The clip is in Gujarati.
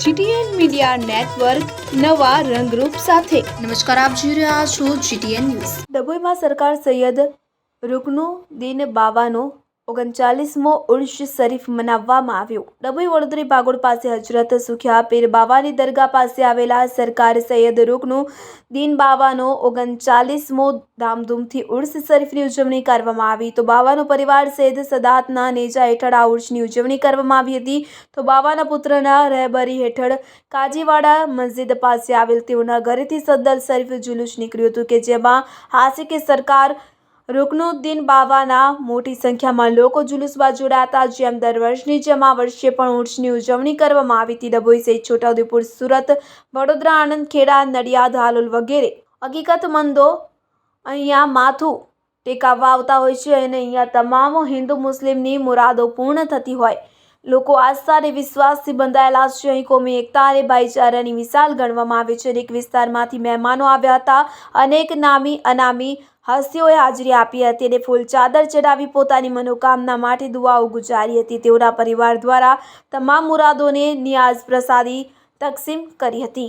જીટીએન મીડિયા નેટવર્ક નવા રંગરૂપ સાથે. નમસ્કાર આપ જોઈ રહ્યા છો જીટીએન ન્યૂઝ. ડભોઈમાં સરકાર સૈયદ રૂકનુદ્દીન બાવાનો ઓગણચાલીસમો ઉર્ષ શરીફ મનાવવામાં આવ્યો. ડભોઈ વડોદરી બાગોળ પાસે હજરત સુખ્યા પીર બાવાની દરગાહ પાસે આવેલા સરકાર સૈયદ રૂકનુદ્દીન બાવાનો ઓગણચાલીસમો ધામધૂમથી ઉર્ષ શરીફની ઉજવણી કરવામાં આવી. તો બાવાનો પરિવાર સૈયદ સદાતના નેજા હેઠળ આ ઉર્ષની ઉજવણી કરવામાં આવી હતી. તો બાવાના પુત્રના રહેબરી હેઠળ કાજીવાડા મસ્જિદ પાસે આવેલ તેઓના ઘરેથી સદ્દલ શરીફ જુલુસ નીકળ્યું હતું કે જેમાં હાસિકે સરકાર રૂકનુદ્દીન બાવાના મોટી સંખ્યામાં લોકો જુલુસમાં જોડાતા, જેમ દર વર્ષની જેમ આ વર્ષે પણ ઊંચની ઉજવણી કરવામાં આવી હતી. ડભોઈ સહિત છોટાઉદેપુર, સુરત, વડોદરા આણંદ ખેડા નડિયાદ, હાલોલ વગેરે હકીકતમંદો અહીંયા માથું ટેકાવવા આવતા હોય છે અને અહીંયા તમામ હિન્દુ મુસ્લિમની મુરાદો પૂર્ણ થતી હોય. લોકો આસ્થા અને વિશ્વાસથી બંધાયેલા છે. અહીં કોમી એકતા અને ભાઈચારાની મિસાલ ગણવામાં આવે છે. અનેક વિસ્તારમાંથી મહેમાનો આવ્યા હતા. અનેક નામી, અનામી હસ્તીઓએ હાજરી આપી હતી અને ફૂલ ચાદર ચડાવી પોતાની મનોકામના માટે દુઆઓ ગુજારી હતી. તેઓના પરિવાર દ્વારા તમામ મુરાદોને નિયાઝ પ્રસાદી તકસીમ કરી હતી.